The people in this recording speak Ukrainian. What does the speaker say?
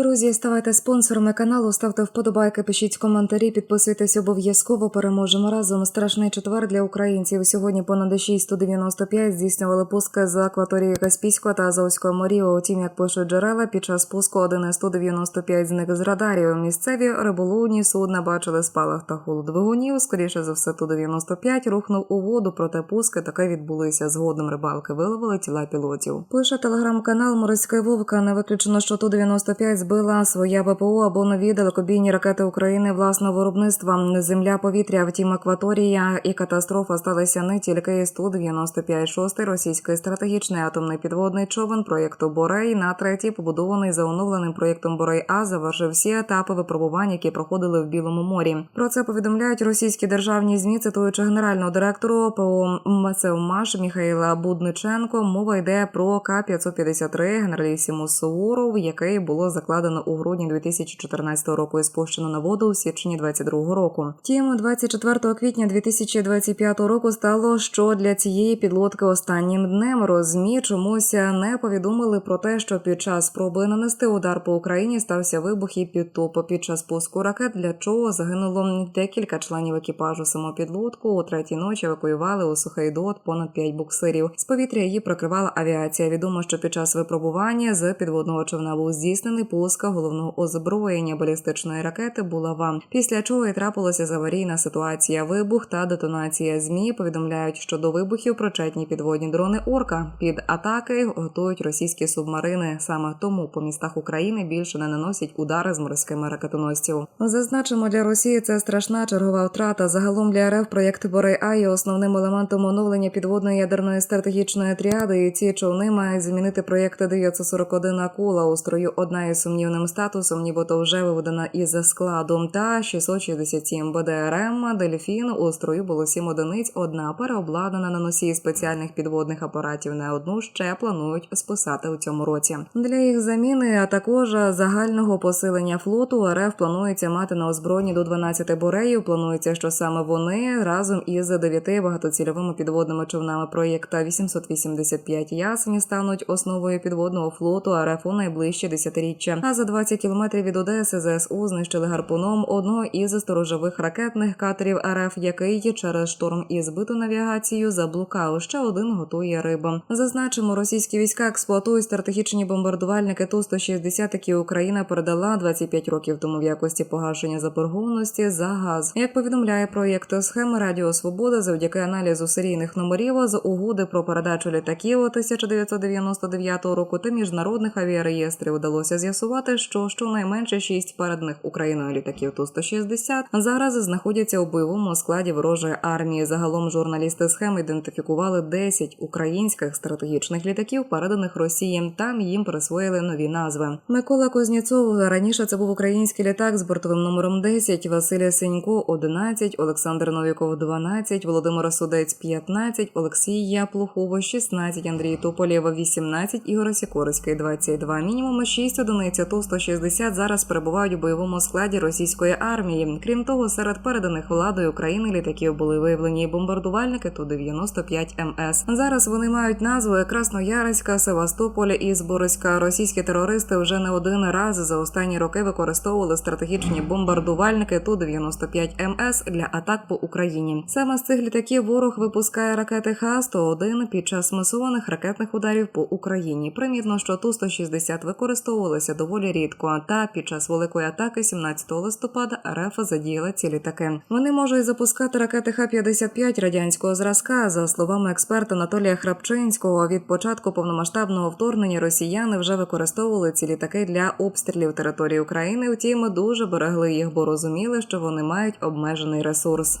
Друзі, ставайте спонсорами каналу, ставте вподобайки, пишіть коментарі, підписуйтесь обов'язково. Переможемо разом. Страшний четвер для українців. Сьогодні понад 695 здійснювали пуски з акваторії Каспійського та Азовського морів. Утім, як пишуть джерела, під час пуску один із 195 зник з радарів. Місцеві риболовні судна бачили спалах та холод двигунів. Скоріше за все, Ту-95 рухнув у воду, проте пуски таки відбулися. Згодом рибалки виловили тіла пілотів. Пише телеграм-канал Морська Вовка. Не виключено, що Ту-95 збила своя ВПО або нові далекобійні ракети України власного виробництва. Земля повітря, втім акваторія і катастрофа сталися не тільки із Ту-95. Шостий російський стратегічний атомний підводний човен проєкту Борей на третій, побудований за оновленим проєктом Борей А, завершив всі етапи випробувань, які проходили в Білому морі. Про це повідомляють російські державні змі, цитуючи генерального директору ОПО МСУМАШ Міхаїла Будниченко. Мова йде про К-553 генералісімус Суворов, який було закладено у грудні 2014 року і спущено на воду у січні 2022 року. Втім, 24 квітня 2025 року стало, що для цієї підлодки останнім днем розмі чомусь не повідомили про те, що під час спроби нанести удар по Україні стався вибух і підтоп. Під час пуску ракет, для чого загинуло декілька членів екіпажу самопідлодку. У третій ночі евакуювали у сухий дот понад 5 буксирів. З повітря її прокривала авіація. Відомо, що під час випробування з підводного човна був здійснений пуск головного озброєння балістичної ракети булава. Після чого і трапилася аварійна ситуація. Вибух та детонація. Змі повідомляють, що до вибухів причетні підводні дрони Орка під атаки готують російські субмарини. Саме тому по містах України більше не наносять удари з морськими ракетоносців. Зазначимо для Росії це страшна чергова втрата. Загалом для РФ проєкт Борей А є основним елементом оновлення підводної ядерної стратегічної тріади. І ці човни мають замінити проєкти 941 акула у строю. Одна із сумнівним статусом, нібито вже виведена із складу. Та 667 БДРМ Дельфін у строю було 7 одиниць. Одна переобладнана на носії спеціальних підводних апаратів. Не одну ще планують списати у цьому році. Для їх заміни, а також загального посилення флоту РФ планується мати на озброєнні до 12 бореїв. Планується, що саме вони разом із 9 багатоцільовими підводними човнами проєкта 885 ясені стануть основою підводного флоту РФ у найближче десятиріччя. А за 20 кілометрів від Одеси ЗСУ знищили гарпуном одного із сторожових ракетних катерів РФ, який через шторм і збиту навігацію заблукав. Ще один готує риба. Зазначимо, російські війська експлуатують стратегічні бомбардувальники Ту-160, які Україна передала 25 років тому в якості погашення заборгованості за газ. Як повідомляє проєкт схеми Радіо Свобода, завдяки аналізу серійних номерів з угоди про передачу літаків 1999 року та міжнародних авіареєстрів вдалося з'ясувати, що щонайменше шість переданих Україною літаків Ту-160 зараз знаходяться у бойовому складі ворожої армії. Загалом журналісти схеми ідентифікували 10 українських стратегічних літаків, переданих Росії. Там їм присвоїли нові назви. Микола Кузнєцов раніше це був український літак з бортовим номером 10, Василь Сенько 11, Олександр Новіков 12, Володимир Судець 15, Олексій Яплухово 16, Андрій Туполєв 18, Ігор Сікорський 22. Мінімум 6 одиниць Ту-160 зараз перебувають у бойовому складі російської армії. Крім того, серед переданих владою України літаків були виявлені бомбардувальники Ту-95 МС. Зараз вони мають назву Красноярська, Севастополя і Збориська. Російські терористи вже не один раз за останні роки використовували стратегічні бомбардувальники Ту-95 МС для атак по Україні. Саме з цих літаків ворог випускає ракети Х-101 під час масованих ракетних ударів по Україні. Примітно, що Ту-160 використовувалися доволі рідко. Та під час великої атаки 17 листопада РФ задіяла ці літаки. Вони можуть запускати ракети Х-55 радянського зразка. За словами експерта Анатолія Храпчинського, від початку повномасштабного вторгнення росіяни вже використовували ці літаки для обстрілів території України. Втім, дуже берегли їх, бо розуміли, що вони мають обмежений ресурс.